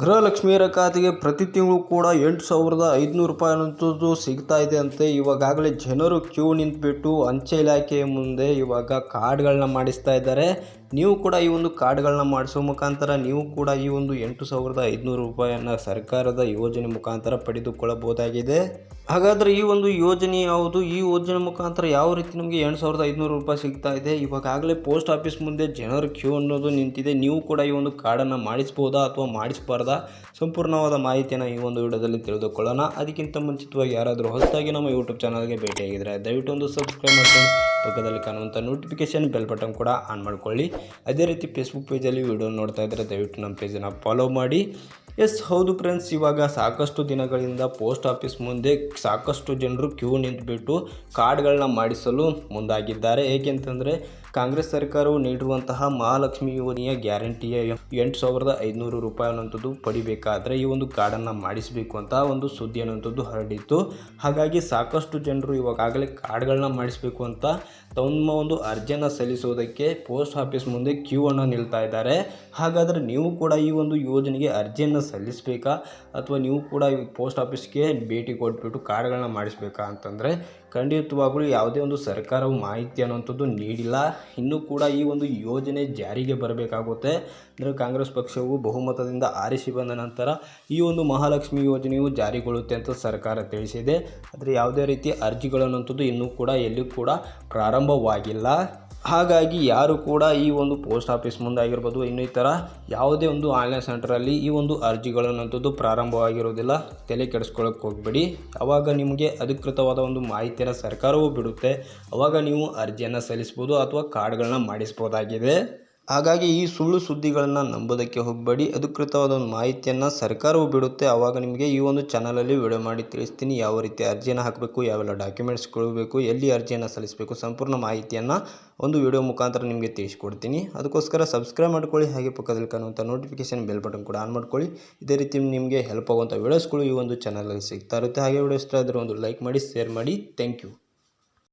ಗೃಹಲಕ್ಷ್ಮಿಯರ ಖಾತೆಗೆ ಪ್ರತಿ ತಿಂಗಳು ಕೂಡ ಎಂಟು ಸಾವಿರದ ಐದುನೂರು ರೂಪಾಯಿ ಅನ್ನೋದು ಸಿಗ್ತಾ ಇದೆ ಅಂತೆ. ಇವಾಗಲೇ ಜನರು ಕ್ಯೂ ನಿಂತುಬಿಟ್ಟು ಅಂಚೆ ಇಲಾಖೆಯ ಮುಂದೆ ಇವಾಗ ಕಾರ್ಡ್ಗಳನ್ನ ಮಾಡಿಸ್ತಾ ಇದ್ದಾರೆ. ನೀವು ಕೂಡ ಈ ಒಂದು ಕಾರ್ಡ್ಗಳನ್ನ ಮಾಡಿಸೋ ಮುಖಾಂತರ ನೀವು ಕೂಡ ಈ ಒಂದು ಎಂಟು ಸಾವಿರದ ಐದುನೂರು ರೂಪಾಯಿಯನ್ನು ಸರ್ಕಾರದ ಯೋಜನೆ ಮುಖಾಂತರ ಪಡೆದುಕೊಳ್ಳಬಹುದಾಗಿದೆ. ಹಾಗಾದರೆ ಈ ಒಂದು ಯೋಜನೆ ಯಾವುದು? ಈ ಯೋಜನೆ ಮುಖಾಂತರ ಯಾವ ರೀತಿ ನಮಗೆ ಎಂಟು ಸಾವಿರದ ಐದುನೂರು ರೂಪಾಯಿ ಸಿಗ್ತಾ ಇದೆ? ಇವಾಗಲೇ ಪೋಸ್ಟ್ ಆಫೀಸ್ ಮುಂದೆ ಜನರ ಕ್ಯೂ ಅನ್ನೋದು ನಿಂತಿದೆ. ನೀವು ಕೂಡ ಈ ಒಂದು ಕಾರ್ಡನ್ನು ಮಾಡಿಸ್ಬೋದಾ ಅಥವಾ ಮಾಡಿಸಬಾರ್ದಾ? ಸಂಪೂರ್ಣವಾದ ಮಾಹಿತಿಯನ್ನು ಈ ಒಂದು ವಿಡಿಯೋದಲ್ಲಿ ತಿಳಿದುಕೊಳ್ಳೋಣ. ಅದಕ್ಕಿಂತ ಮುಂಚಿತವಾಗಿ ಯಾರಾದರೂ ಹೊಸದಾಗಿ ನಮ್ಮ ಯೂಟ್ಯೂಬ್ ಚಾನಲ್ಗೆ ಭೇಟಿಯಾಗಿದ್ದರೆ ದಯವಿಟ್ಟು ಒಂದು ಸಬ್ಸ್ಕ್ರೈಬ್ ಮಾಡ್ಕೊಂಡು ಪಕ್ಕದಲ್ಲಿ ಕಾಣುವಂಥ ನೋಟಿಫಿಕೇಷನ್ ಬೆಲ್ ಬಟನ್ ಕೂಡ ಆನ್ ಮಾಡ್ಕೊಳ್ಳಿ. ಅದೇ ರೀತಿ ಫೇಸ್ಬುಕ್ ಪೇಜಲ್ಲಿ ವಿಡಿಯೋ ನೋಡ್ತಾ ಇದ್ದರೆ ದಯವಿಟ್ಟು ನಮ್ಮ ಪೇಜನ್ನು ಫಾಲೋ ಮಾಡಿ. ಎಸ್, ಹೌದು ಫ್ರೆಂಡ್ಸ್, ಇವಾಗ ಸಾಕಷ್ಟು ದಿನಗಳಿಂದ ಪೋಸ್ಟ್ ಆಫೀಸ್ ಮುಂದೆ ಸಾಕಷ್ಟು ಜನರು ಕ್ಯೂ ನಿಂತುಬಿಟ್ಟು ಕಾರ್ಡ್ಗಳನ್ನ ಮಾಡಿಸಲು ಮುಂದಾಗಿದ್ದಾರೆ. ಏಕೆಂತಂದರೆ, ಕಾಂಗ್ರೆಸ್ ಸರ್ಕಾರವು ನೀಡಿರುವಂತಹ ಮಹಾಲಕ್ಷ್ಮಿ ಯೋಜನೆಯ ಗ್ಯಾರಂಟಿಯ ಎಂಟು ಸಾವಿರದ ಐದುನೂರು ರೂಪಾಯಿ ಅನ್ನೋಂಥದ್ದು ಪಡಿಬೇಕಾದರೆ ಈ ಒಂದು ಕಾರ್ಡನ್ನು ಮಾಡಿಸಬೇಕು ಅಂತ ಒಂದು ಸುದ್ದಿ ಅನ್ನೋಂಥದ್ದು ಹರಡಿತ್ತು. ಹಾಗಾಗಿ ಸಾಕಷ್ಟು ಜನರು ಇವಾಗಾಗಲೇ ಕಾರ್ಡ್ಗಳನ್ನ ಮಾಡಿಸಬೇಕು ಅಂತ ತಮ್ಮ ಒಂದು ಅರ್ಜಿಯನ್ನು ಸಲ್ಲಿಸೋದಕ್ಕೆ ಪೋಸ್ಟ್ ಆಫೀಸ್ ಮುಂದೆ ಕ್ಯೂ ಅನ್ನು ನಿಲ್ತಾ ಇದ್ದಾರೆ. ಹಾಗಾದರೆ ನೀವು ಕೂಡ ಈ ಒಂದು ಯೋಜನೆಗೆ ಅರ್ಜಿಯನ್ನು ಸಲ್ಲಿಸಬೇಕಾ? ಅಥವಾ ನೀವು ಕೂಡ ಈ ಪೋಸ್ಟ್ ಆಫೀಸ್ಗೆ ಭೇಟಿ ಕೊಟ್ಬಿಟ್ಟು ಕಾರ್ಡ್ಗಳನ್ನ ಮಾಡಿಸ್ಬೇಕಾ ಅಂತಂದರೆ ಖಂಡಿತವಾಗಲೂ ಯಾವುದೇ ಒಂದು ಸರ್ಕಾರವು ಮಾಹಿತಿ ಅನ್ನುವಂಥದ್ದು ನೀಡಿಲ್ಲ. ಇನ್ನೂ ಕೂಡ ಈ ಒಂದು ಯೋಜನೆ ಜಾರಿಗೆ ಬರಬೇಕಾಗುತ್ತೆ. ಅಂದರೆ ಕಾಂಗ್ರೆಸ್ ಪಕ್ಷವು ಬಹುಮತದಿಂದ ಆರಿಸಿ ಬಂದ ನಂತರ ಈ ಒಂದು ಮಹಾಲಕ್ಷ್ಮಿ ಯೋಜನೆಯು ಜಾರಿಗೊಳ್ಳುತ್ತೆ ಅಂತ ಸರ್ಕಾರ ತಿಳಿಸಿದೆ. ಆದರೆ ಯಾವುದೇ ರೀತಿ ಅರ್ಜಿಗಳನ್ನುವಂಥದ್ದು ಇನ್ನೂ ಕೂಡ ಎಲ್ಲೂ ಕೂಡ ಪ್ರಾರಂಭವಾಗಿಲ್ಲ. ಹಾಗಾಗಿ ಯಾರು ಕೂಡ ಈ ಒಂದು ಪೋಸ್ಟ್ ಆಫೀಸ್ ಮುಂದೆ ಆಗಿರ್ಬೋದು, ಇನ್ನು ಈ ಥರ ಯಾವುದೇ ಒಂದು ಆನ್ಲೈನ್ ಸೆಂಟ್ರಲ್ಲಿ ಈ ಒಂದು ಅರ್ಜಿಗಳನ್ನಂಥದ್ದು ಪ್ರಾರಂಭವಾಗಿರೋದಿಲ್ಲ. ತಲೆ ಕೆಡಿಸ್ಕೊಳ್ಳೋಕೆ ಹೋಗಬೇಡಿ. ಆವಾಗ ನಿಮಗೆ ಅಧಿಕೃತವಾದ ಒಂದು ಮಾಹಿತಿಯನ್ನು ಸರ್ಕಾರವು ಬಿಡುತ್ತೆ. ಆವಾಗ ನೀವು ಅರ್ಜಿಯನ್ನು ಸಲ್ಲಿಸ್ಬೋದು ಅಥವಾ ಕಾರ್ಡ್ಗಳನ್ನ ಮಾಡಿಸ್ಬೋದಾಗಿದೆ. ಹಾಗಾಗಿ ಈ ಸುಳ್ಳು ಸುದ್ದಿಗಳನ್ನು ನಂಬೋದಕ್ಕೆ ಹೋಗಬೇಡಿ. ಅಧಿಕೃತವಾದ ಒಂದು ಮಾಹಿತಿಯನ್ನು ಸರ್ಕಾರವು ಬಿಡುತ್ತೆ. ಆವಾಗ ನಿಮಗೆ ಈ ಒಂದು ಚಾನಲಲ್ಲಿ ವಿಡಿಯೋ ಮಾಡಿ ತಿಳಿಸ್ತೀನಿ. ಯಾವ ರೀತಿ ಅರ್ಜಿಯನ್ನು ಹಾಕಬೇಕು, ಯಾವೆಲ್ಲ ಡಾಕ್ಯುಮೆಂಟ್ಸ್ ಕೊಡಬೇಕು, ಎಲ್ಲಿ ಅರ್ಜಿಯನ್ನು ಸಲ್ಲಿಸಬೇಕು ಸಂಪೂರ್ಣ ಮಾಹಿತಿಯನ್ನು ಒಂದು ವಿಡಿಯೋ ಮುಖಾಂತರ ನಿಮಗೆ ತಿಳಿಸ್ಕೊಡ್ತೀನಿ. ಅದಕ್ಕೋಸ್ಕರ ಸಬ್ಸ್ಕ್ರೈಬ್ ಮಾಡ್ಕೊಳ್ಳಿ. ಹಾಗೆ ಪಕ್ಕದಲ್ಲಿ ಕಾಣುವಂಥ ನೋಟಿಫಿಕೇಶನ್ ಬೆಲ್ ಬಟನ್ ಕೂಡ ಆನ್ ಮಾಡ್ಕೊಳ್ಳಿ. ಇದೇ ರೀತಿ ನಿಮಗೆ ಹೆಲ್ಪ್ ಆಗುವಂಥ ವಿಡಿಯೋಸ್ಗಳು ಈ ಒಂದು ಚಾನಲಲ್ಲಿ ಸಿಗ್ತಾ ಇರುತ್ತೆ. ಹಾಗೆ ವಿಡಿಯೋ ಇಷ್ಟ ಆದರೆ ಒಂದು ಲೈಕ್ ಮಾಡಿ ಶೇರ್ ಮಾಡಿ. Thank you